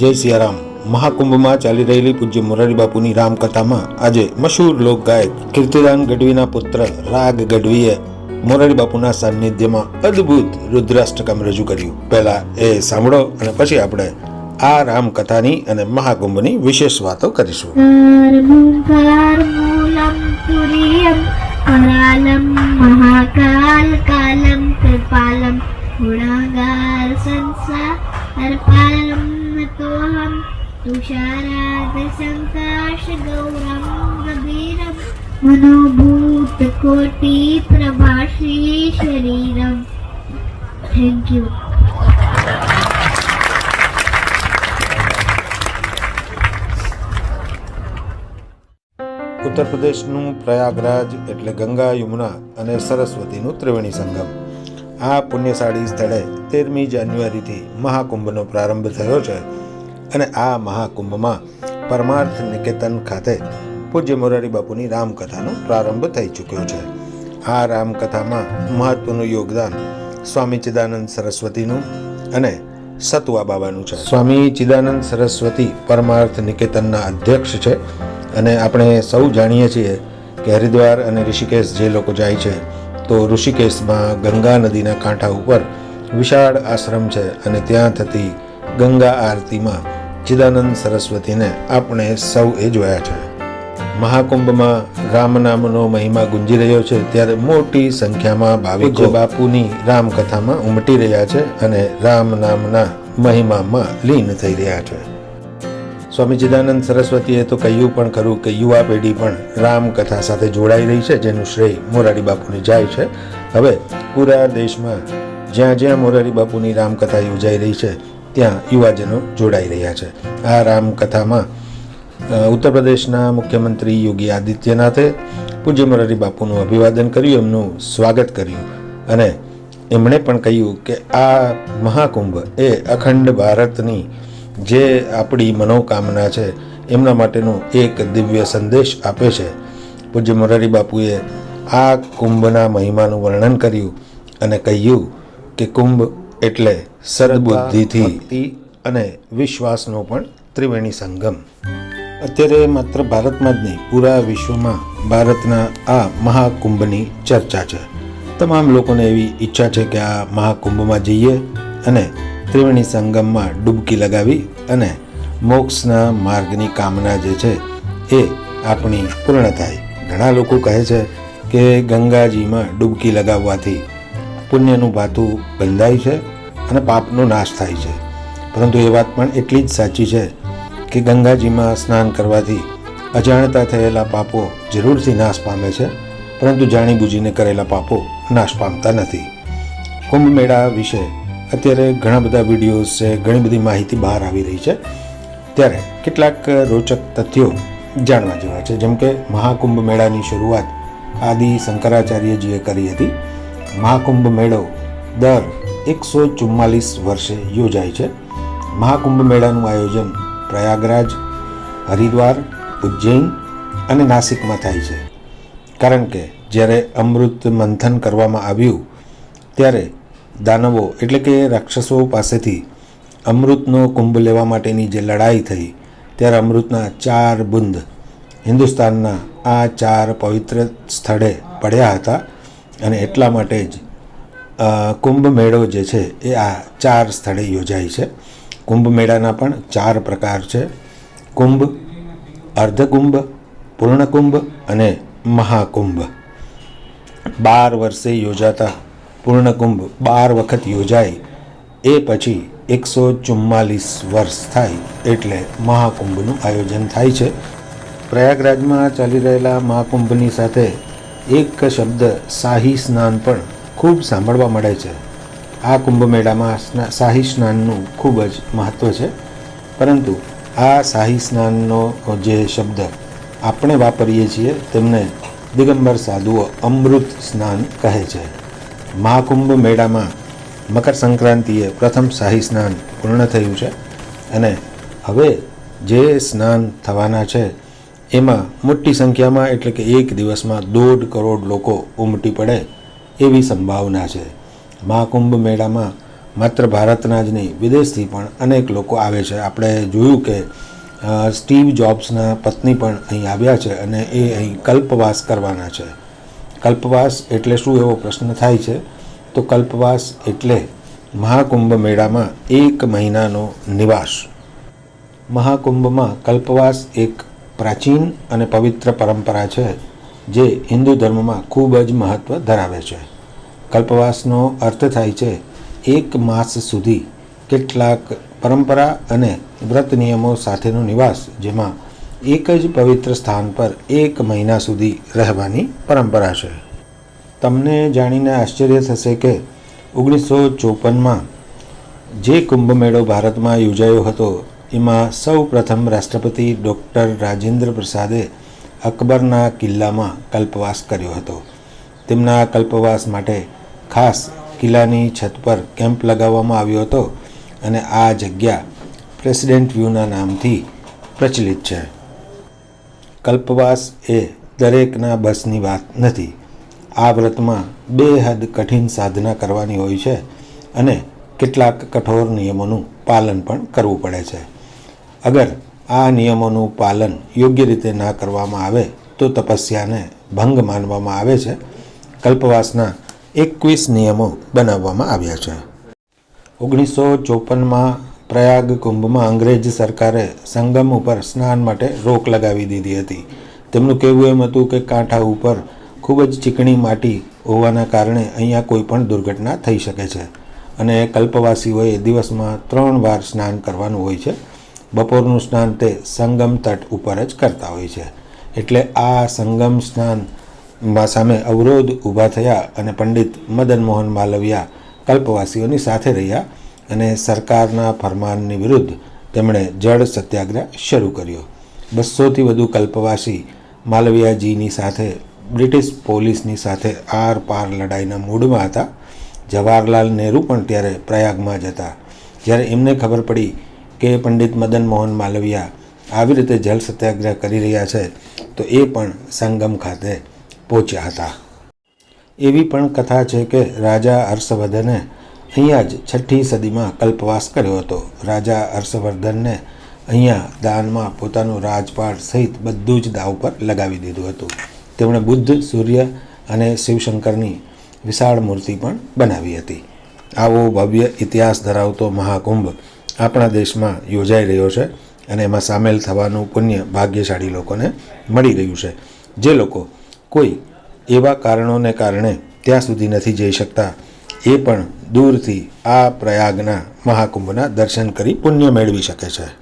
જય સિયારામ. મહાકુંભમાં ચાલી રહેલી પૂજ્ય મોરારી બાપુની રામકથામાં આજે મશહૂર લોકગાયક કીર્તિદાન ગઢવીના પુત્ર રાગ ગઢવીએ મોરારી બાપુના સાનિધ્યમાં અદ્ભુત રુદ્રાષ્ટકમ રજૂ કર્યું. પહેલા એ સાંભળો અને પછી આપણે આ રામકથાની અને મહાકુંભની વિશેષ વાતો કરીશું. ગુણાગાર સંસાર, પાલમ संसारपालं नतोऽहं तुषारागसङ्काशगौरं गभीरं मनोभूतकोटिप्रभाषी शरीरम् थेङ्क् यू ઉત્તર પ્રદેશનું પ્રયાગરાજ એટલે ગંગા યમુના અને સરસ્વતીનું ત્રિવેણી સંગમ આ પુણ્યશાળી સ્થળે તેરમી જાન્યુઆરીથી મહાકુંભનો પ્રારંભ થયો છે અને આ મહાકુંભમાં પરમાર્થ નિકેતન ખાતે પૂજ્ય મોરારી બાપુની રામકથાનો પ્રારંભ થઈ ચૂક્યો છે. આ રામકથામાં મહત્વનું યોગદાન સ્વામી ચિદાનંદ સરસ્વતીનું અને સતુઆ બાબાનું છે. સ્વામી ચિદાનંદ સરસ્વતી પરમાર્થ નિકેતનના અધ્યક્ષ છે અને આપણે સૌ જાણીએ છીએ કે હરિદ્વાર અને ઋષિકેશ જે લોકો જાય છે તો ઋષિકેશમાં ગંગા નદીના કાંઠા ઉપર વિશાળ આશ્રમ છે અને ત્યાં થતી ગંગા આરતીમાં ચિદાનંદ સરસ્વતીને આપણે સૌએ જોયા છે. મહાકુંભમાં રામ નામનો મહિમા ગુંજી રહ્યો છે ત્યારે મોટી સંખ્યામાં ભાવિકો બાપુની રામકથામાં ઉમટી રહ્યા છે અને રામ નામના મહિમામાં લીન થઈ રહ્યા છે. સ્વામી ચિદાનંદ સરસ્વતીએ તો કહ્યું પણ ખરું કે યુવા પેઢી પણ રામકથા સાથે જોડાઈ રહી છે, જેનું શ્રેય મોરારી બાપુને જાય છે. હવે પૂરા દેશમાં જ્યાં જ્યાં મોરારી બાપુની રામકથા યોજાઈ રહી છે, ત્યાં યુવાજનો જોડાઈ રહ્યા છે. આ રામકથામાં ઉત્તર પ્રદેશના મુખ્યમંત્રી યોગી આદિત્યનાથે પૂજ્ય મોરારી બાપુનું અભિવાદન કર્યું, એમનું સ્વાગત કર્યું અને એમણે પણ કહ્યું કે આ મહાકુંભ એ અખંડ ભારતની જે આપણી મનોકામના છે એમના માટેનો એક દિવ્ય સંદેશ આપે છે. પૂજ્ય મોરારી બાપુએ આ કુંભના મહિમાનું વર્ણન કર્યું અને કહ્યું કે કુંભ એટલે સદબુદ્ધિથી અને વિશ્વાસનો પણ ત્રિવેણી સંગમ. અત્યારે માત્ર ભારતમાં જ નહીં પૂરા વિશ્વમાં ભારતના આ મહાકુંભની ચર્ચા છે. તમામ લોકોને એવી ઈચ્છા છે કે આ મહાકુંભમાં જઈએ અને ત્રિવેણી સંગમમાં ડૂબકી લગાવી અને મોક્ષના માર્ગની કામના જે છે એ આપણી પૂર્ણ થાય. ઘણા લોકો કહે છે કે ગંગાજીમાં ડૂબકી લગાવવાથી પુણ્યનું ભાતું બંધાય છે અને પાપનો નાશ થાય છે. પરંતુ એ વાત પણ એટલી જ સાચી છે કે ગંગાજીમાં સ્નાન કરવાથી અજાણતા થયેલા પાપો જરૂરથી નાશ પામે છે, પરંતુ જાણીબૂજીને કરેલા પાપો નાશ પામતા નથી. કુંભ મેળા વિશે અત્યારે ઘણા બધા વિડીયોઝ છે, ઘણી બધી માહિતી બહાર આવી રહી છે. ત્યારે કેટલાક રોચક તથ્યો જાણવા જેવા છે. જેમ કે મહાકુંભ મેળાની શરૂઆત આદિ શંકરાચાર્યજીએ કરી હતી. મહાકુંભ મેળો દર એકસો ચુમ્માલીસ વર્ષે યોજાય છે. મહાકુંભ મેળાનું આયોજન પ્રયાગરાજ, હરિદ્વાર, ઉજ્જૈન અને નાસિકમાં થાય છે. કારણ કે જ્યારે અમૃત મંથન કરવામાં આવ્યું, ત્યારે દાનવો એટલે કે રાક્ષસો પાસેથી અમૃતનો કુંભ લેવા માટેની જે લડાઈ થઈ, ત્યારે અમૃતના ચાર બુંદ હિન્દુસ્તાનના આ ચાર પવિત્ર સ્થળે પડ્યા હતા અને એટલા માટે જ કુંભ મેળો જે છે એ આ ચાર સ્થળે યોજાય છે. કુંભ મેળાના પણ ચાર પ્રકાર છે. કુંભ, અર્ધકુંભ, પૂર્ણકુંભ અને મહાકુંભ. બાર વર્ષે યોજાતા પૂર્ણકુંભ બાર વખત યોજાય, એ પછી એકસો ચુમ્માલીસ વર્ષ થાય એટલે મહાકુંભનું આયોજન થાય છે. પ્રયાગરાજમાં ચાલી રહેલા મહાકુંભની સાથે એક શબ્દ શાહી સ્નાન પણ ખૂબ સાંભળવા મળે છે. આ કુંભ મેળામાં શાહી સ્નાનનું ખૂબ જ મહત્ત્વ છે. પરંતુ આ શાહી સ્નાનનો જે શબ્દ આપણે વાપરીએ છીએ, તેમને દિગંબર સાધુઓ અમૃત સ્નાન કહે છે. મહાકુંભ મેળામાં મકર સંક્રાંતિએ પ્રથમ શાહી સ્નાન પૂર્ણ થયું છે અને હવે જે સ્નાન થવાના છે, એમાં મોટી સંખ્યામાં એટલે કે એક દિવસમાં દોઢ કરોડ લોકો ઉમટી પડે એવી સંભાવના છે. મહાકુંભ મેળામાં માત્ર ભારતના જ નહીં, વિદેશથી પણ અનેક લોકો આવે છે. આપણે જોયું કે સ્ટીવ જોબ્સના પત્ની પણ અહીં આવ્યા છે અને એ અહીં કલ્પવાસ કરવાના છે. કલ્પવાસ એટલે શું એવો પ્રશ્ન થાય છે? તો કલ્પવાસ એટલે મહાકુંભ મેળામાં એક મહિનાનો નિવાસ. મહાકુંભમાં કલ્પવાસ એક પ્રાચીન અને પવિત્ર પરંપરા છે, જે હિન્દુ ધર્મમાં ખૂબ જ મહત્ત્વ ધરાવે છે. કલ્પવાસનો અર્થ થાય છે, એક માસ સુધી કેટલાક પરંપરા અને વ્રત નિયમો સાથેનો નિવાસ, જેમાં એક જ પવિત્ર સ્થાન પર એક મહિના સુધી રહેવાની પરંપરા છે. તમને જાણીને આશ્ચર્ય થશે કે ઓગણીસો ચોપનમાં જે કુંભમેળો ભારતમાં યોજાયો હતો, એમાં સૌ પ્રથમ રાષ્ટ્રપતિ ડૉક્ટર રાજેન્દ્ર પ્રસાદે અકબરના કિલ્લામાં કલ્પવાસ કર્યો હતો. તેમના કલ્પવાસ માટે ખાસ કિલ્લાની છત પર કેમ્પ લગાવવામાં આવ્યો હતો અને આ જગ્યા પ્રેસિડેન્ટ વ્યૂના નામથી પ્રચલિત છે. કલ્પવાસ એ દરેકના બસની વાત નથી. આ વ્રતમાં બેહદ કઠિન સાધના કરવાની હોય છે અને કેટલાક કઠોર નિયમોનું પાલન પણ કરવું પડે છે. અગર આ નિયમોનું પાલન યોગ્ય રીતે ના કરવામાં આવે તો તપસ્યાને ભંગ માનવામાં આવે છે. કલ્પવાસના એકવીસ નિયમો બનાવવામાં આવ્યા છે. ઓગણીસો ચોપનમાં પ્રયાગ કુંભમાં અંગ્રેજ સરકારે સંગમ ઉપર સ્નાન માટે રોક લગાવી દીધી હતી. તેમનું કહેવું એમ હતું કે કાંઠા ઉપર ખૂબ જ ચીકણી માટી હોવાના કારણે અહીંયા કોઈ પણ દુર્ઘટના થઈ શકે છે. અને કલ્પવાસીઓએ દિવસમાં ત્રણ વાર સ્નાન કરવાનું હોય છે. બપોરનું સ્નાન તે સંગમ તટ ઉપર જ કરતા હોય છે. એટલે આ સંગમ સ્નાનમાં સામે અવરોધ ઊભા થયા અને પંડિત મદન મોહન માલવિયા કલ્પવાસીઓની સાથે રહ્યા. અને સરકારના ફરમાનની વિરુદ્ધ તેમણે જળ સત્યાગ્રહ શરૂ કર્યો. બસોથી વધુ કલ્પવાસી માલવિયાજીની સાથે, બ્રિટિશ પોલીસની સાથે આર પાર લડાઈના મૂડમાં હતા. જવાહરલાલ નહેરુ પણ ત્યારે પ્રયાગમાં જ હતા. જ્યારે એમને ખબર પડી કે પંડિત મદન મોહન માલવિયા આવી રીતે જળ સત્યાગ્રહ કરી રહ્યા છે, તો એ પણ સંગમ ખાતે પહોંચ્યા હતા. એવી પણ કથા છે કે રાજા હર્ષવર્ધને અહીંયા જ છઠ્ઠી સદીમાં કલ્પવાસ કર્યો હતો. રાજા હર્ષવર્ધનને અહીંયા દાનમાં પોતાનું રાજપાટ સહિત બધું જ દાવ પર લગાવી દીધું હતું. તેમણે બુદ્ધ, સૂર્ય અને શિવશંકરની વિશાળ મૂર્તિ પણ બનાવી હતી. આવો ભવ્ય ઇતિહાસ ધરાવતો મહાકુંભ આપણા દેશમાં યોજાઈ રહ્યો છે અને એમાં સામેલ થવાનું પુણ્ય ભાગ્યશાળી લોકોને મળી રહ્યું છે. જે લોકો કોઈ એવા કારણોને કારણે ત્યાં સુધી નથી જઈ શકતા, એ પણ દૂરથી આ પ્રયાગના મહાકુંભના દર્શન કરી પુણ્ય મેળવી શકે છે.